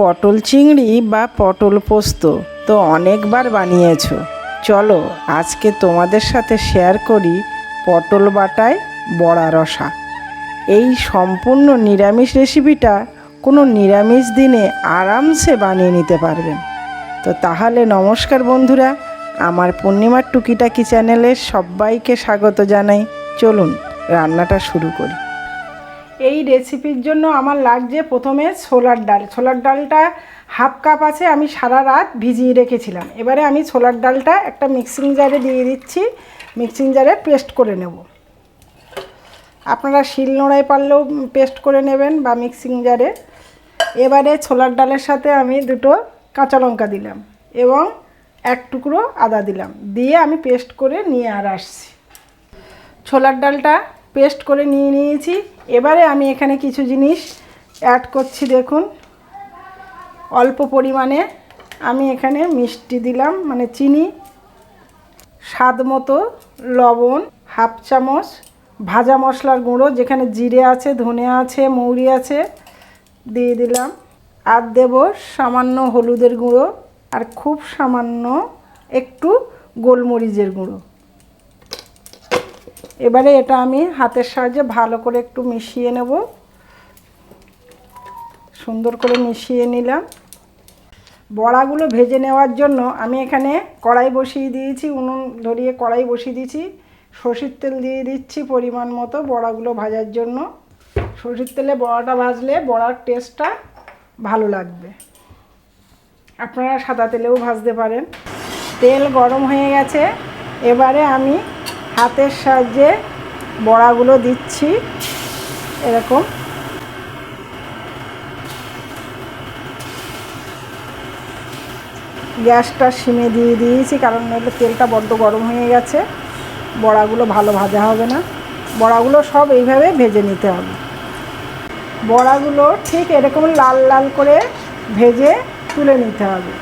পটল চিংড়ি বা পটল পোস্ত তো অনেকবার বানিয়েছ। চলো আজকে তোমাদের সাথে শেয়ার করি পটল বাটায় বড়া রসা। এই সম্পূর্ণ নিরামিষ রেসিপিটা কোনো নিরামিষ দিনে আরামসে বানিয়ে নিতে পারবেন। তো তাহলে নমস্কার বন্ধুরা, আমার পূর্ণিমার টুকিটাকি চ্যানেলে সবাইকে স্বাগত জানাই। চলুন রান্নাটা শুরু করি। এই রেসিপির জন্য আমার লাগছে প্রথমে ছোলার ডাল। ছোলার ডালটা হাফ কাপ আছে, আমি সারা রাত ভিজিয়ে রেখেছিলাম। এবারে আমি ছোলার ডালটা একটা মিক্সিং জারে দিয়ে দিচ্ছি। মিক্সিং জারে পেস্ট করে নেব। আপনারা শিল নোড়ায় পারলেও পেস্ট করে নেবেন বা মিক্সিং জারে এবারে ছোলার ডালের সাথে আমি দুটো কাঁচা লঙ্কা দিলাম এবং এক টুকরো আদা দিলাম। দিয়ে আমি পেস্ট করে নিয়ে আর আসছি। ছোলার ডালটা পেস্ট করে নিয়ে নিয়েছি। এবারে আমি এখানে কিছু জিনিস অ্যাড করছি, দেখুন। অল্প পরিমাণে আমি এখানে মিষ্টি দিলাম মানে চিনি, স্বাদ মতো লবণ, হাফ চামচ, ভাজা মশলার গুঁড়ো, যেখানে জিরে আছে, ধনে আছে, মৌরি আছে, দিয়ে দিলাম। আর দেব সামান্য হলুদের গুঁড়ো, আর খুব সামান্য একটু গোলমরিচের গুঁড়ো। এবারে এটা আমি হাতের সাহায্যে ভালো করে একটু মিশিয়ে নেব। সুন্দর করে মিশিয়ে নিলাম। বড়াগুলো ভেজে নেওয়ার জন্য আমি এখানে কড়াই বসিয়ে দিয়েছি, উনুন ধরিয়ে কড়াই বসিয়ে দিয়েছি, সর্ষের তেল দিয়ে দিচ্ছি পরিমাণ মতো বড়াগুলো ভাজার জন্য। সর্ষের তেলে বড়াটা ভাজলে বড়ার টেস্টটা ভালো লাগবে। আপনারা সাদা তেলেও ভাজতে পারেন। তেল গরম হয়ে গেছে, এবারে আমি হাতের সাহায্যে বড়াগুলো দিচ্ছি। এরকম। গ্যাসটা সিমে দিয়ে দিয়েছি, কারণ নইলে তেলটা বড্ড গরম হয়ে গেছে। বড়াগুলো ভালো ভাজা হবে না। বড়াগুলো সব এইভাবে ভেজে নিতে হবে। বড়াগুলো ঠিক এরকম লাল লাল করে ভেজে তুলে নিতে হবে।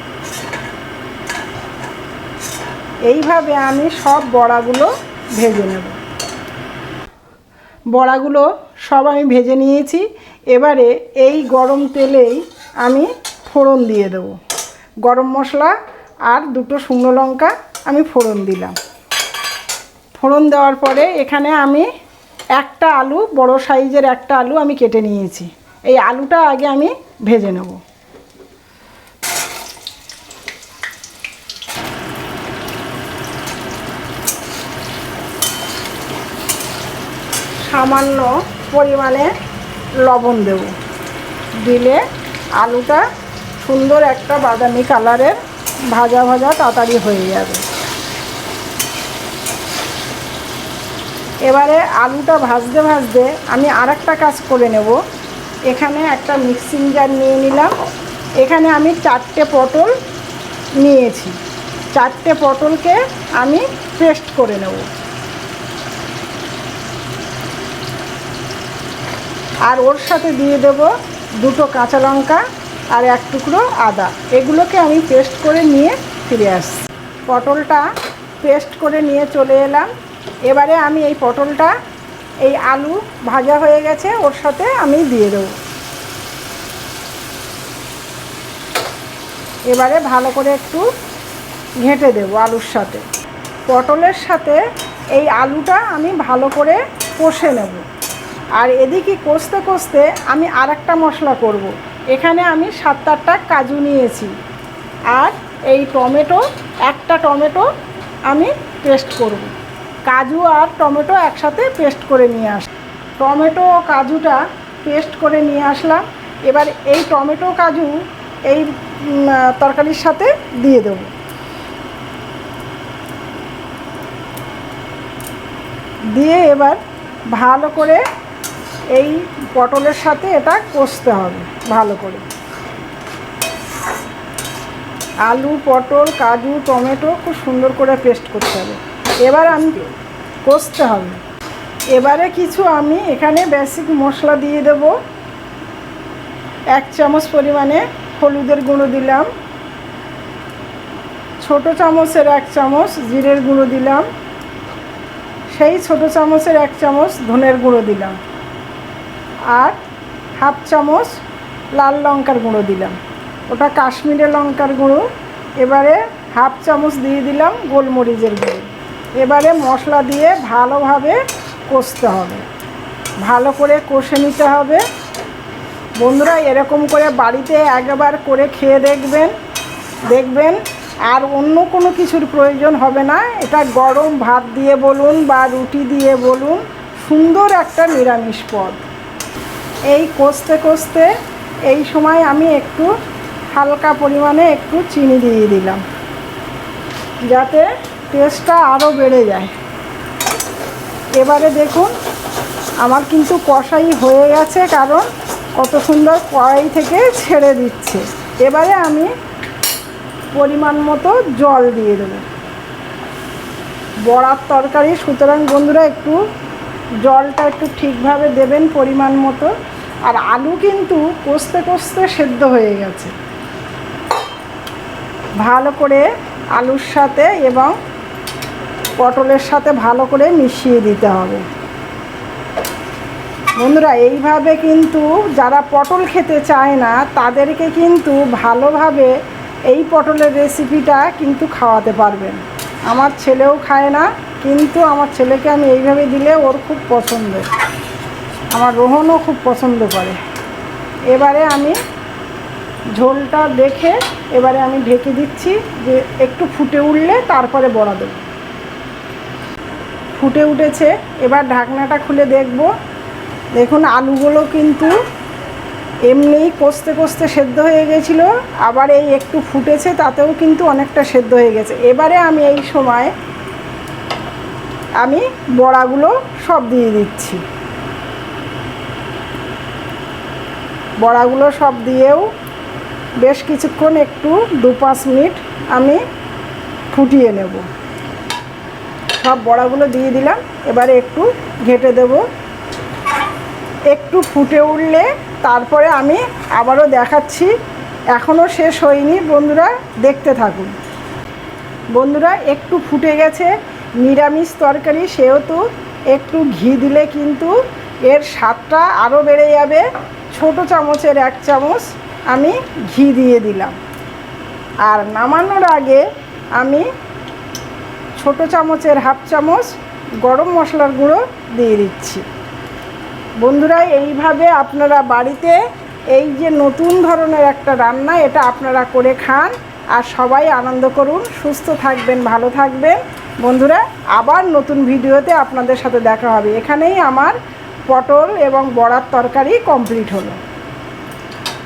এইভাবে আমি সব বড়াগুলো ভেজে নেব। বড়াগুলো সব আমি ভেজে নিয়েছি। এবারে এই গরম তেলেই আমি ফোড়ন দিয়ে দেবো। গরম মশলা আর দুটো শুকনো লঙ্কা আমি ফোড়ন দিলাম। ফোড়ন দেওয়ার পরে এখানে আমি একটা আলু, বড় সাইজের একটা আলু আমি কেটে নিয়েছি। এই আলুটা আগে আমি ভেজে নেব। সামান্য পরিমাণে লবণ দেব। দিলে আলুটা সুন্দর একটা বাদামি কালারের ভাজা ভাজা তাড়াতাড়ি হয়ে যাবে। এবারে আলুটা ভাজতে ভাজতে আমি আর কাজ করে নেব। এখানে একটা মিক্সিং জার নিয়ে নিলাম। এখানে আমি চারটে পটল নিয়েছি। চারটে পটলকে আমি পেস্ট করে নেব। আর ওর সাথে দিয়ে দেব দুটো কাঁচা লঙ্কা আর এক টুকরো আদা। এগুলোকে আমি পেস্ট করে নিয়ে ফিরে আসছি। পটলটা পেস্ট করে নিয়ে চলে এলাম। এবারে আমি এই পটলটা, এই আলু ভাজা হয়ে গেছে, ওর সাথে আমি দিয়ে দেবো। এবারে ভালো করে একটু ঘেঁটে দেবো আলুর সাথে। পটলের সাথে এই আলুটা আমি ভালো করে কষে নেব। আর এদিকে কষতে কষতে আমি আর একটা মশলা করব। এখানে আমি সাত আটটা কাজু নিয়েছি আর এই টমেটো, একটা টমেটো আমি পেস্ট করব। কাজু আর টমেটো একসাথে পেস্ট করে নিয়ে আস, টমেটো ও কাজুটা পেস্ট করে নিয়ে আসলাম এবার এই টমেটো কাজু এই তরকারির সাথে দিয়ে দেবো দিয়ে এবার ভালো করে এই পটলের সাথে এটা কষতে হবে ভালো করে। আলু, পটল, কাজু, টমেটো খুব সুন্দর করে পেস্ট করতে হবে। এবার আমি কষতে হবে। এবারে কিছু আমি এখানে বেসিক মশলা দিয়ে দেব। এক চামচ পরিমাণে হলুদের গুঁড়ো দিলাম। ছোট চামচের এক চামচ জিরের গুঁড়ো দিলাম। সেই ছোট চামচের এক চামচ ধনের গুঁড়ো দিলাম। আর হাফ চামচ লাল লঙ্কার গুঁড়ো দিলাম। ওটা কাশ্মীরে লঙ্কার গুঁড়ো। এবারে হাফ চামচ দিয়ে দিলাম গোলমরিচের গুঁড়ো। এবারে মশলা দিয়ে ভালোভাবে কষতে হবে। ভালো করে কষে নিতে হবে। বন্ধুরা, এরকম করে বাড়িতে একবার করে খেয়ে দেখবেন। দেখবেন, আর অন্য কোনো কিছুর প্রয়োজন হবে না। এটা গরম ভাত দিয়ে বলুন বা রুটি দিয়ে বলুন। সুন্দর একটা নিরামিষ পদ। এই কষতে কষতে এই সময় আমি একটু হালকা পরিমাণে একটু চিনি দিয়ে দিলাম, যাতে টেস্টটা আরও বেড়ে যায়। এবারে দেখুন, আমার কিন্তু কষাই হয়ে গেছে, কারণ কত সুন্দর কড়াই থেকে ছেড়ে দিচ্ছে। এবারে আমি পরিমাণ মতো জল দিয়ে দেবো। বড়ার তরকারি, সুতরাং বন্ধুরা একটু জলটা একটু ঠিকভাবে দেবেন পরিমাণ মতো। আর আলু কিন্তু কষতে কষতে সেদ্ধ হয়ে গেছে। ভালো করে আলুর সাথে এবং পটলের সাথে ভালো করে মিশিয়ে দিতে হবে। বন্ধুরা, এইভাবে কিন্তু যারা পটল খেতে চায় না, তাদেরকে কিন্তু ভালোভাবে এই পটলের রেসিপিটা কিন্তু খাওয়াতে পারবেন। আমার ছেলেও খায় না কিন্তু আমার ছেলেকে আমি এইভাবে দিলে ওর খুব পছন্দ। আমার রোহনও খুব পছন্দ করে। এবারে আমি ঝোলটা দেখে এবারে আমি ঢেকে দিচ্ছি যে একটু ফুটে উঠলে তারপরে বড়া দেবো। ফুটে উঠেছে, এবার ঢাকনাটা খুলে দেখব। দেখুন, আলুগুলো কিন্তু এমনিই কষতে কষতে সেদ্ধ হয়ে গেছিল, আবার এই একটু ফুটেছে তাতেও কিন্তু অনেকটা সেদ্ধ হয়ে গেছে। এবারে আমি এই সময় আমি বড়াগুলো সব দিয়ে দিচ্ছি। বড়াগুলো সব দিয়েও বেশ কিছুক্ষণ একটু দু পাঁচ মিনিট আমি ফুটিয়ে নেব। সব বড়াগুলো দিয়ে দিলাম, এবারে একটু ঘেটে দেব। একটু ফুটে উঠলে তারপরে আমি আবারও দেখাচ্ছি। এখনও শেষ হয়নি, বন্ধুরা দেখতে থাকুন। বন্ধুরা, একটু ফুটে গেছে নিরামিষ তরকারি, সেহেতু একটু ঘি দিলে কিন্তু এর স্বাদটা আরও বেড়ে যাবে। ছোট চামচের এক চামচ আমি ঘি দিয়ে দিলাম। আর নামানোর আগে আমি ছোট চামচের হাফ চামচ গরম মশলার গুঁড়ো দিয়ে দিচ্ছি। বন্ধুরা, এইভাবে আপনারা বাড়িতে এই যে নতুন ধরনের একটা রান্না, এটা আপনারা করে খান। আর সবাই আনন্দ করুন। সুস্থ থাকবেন, ভালো থাকবেন। বন্ধুরা, আবার নতুন ভিডিওতে আপনাদের সাথে দেখা হবে। এখানেই আমার পটল এবং বড়ার তরকারি কমপ্লিট হলো।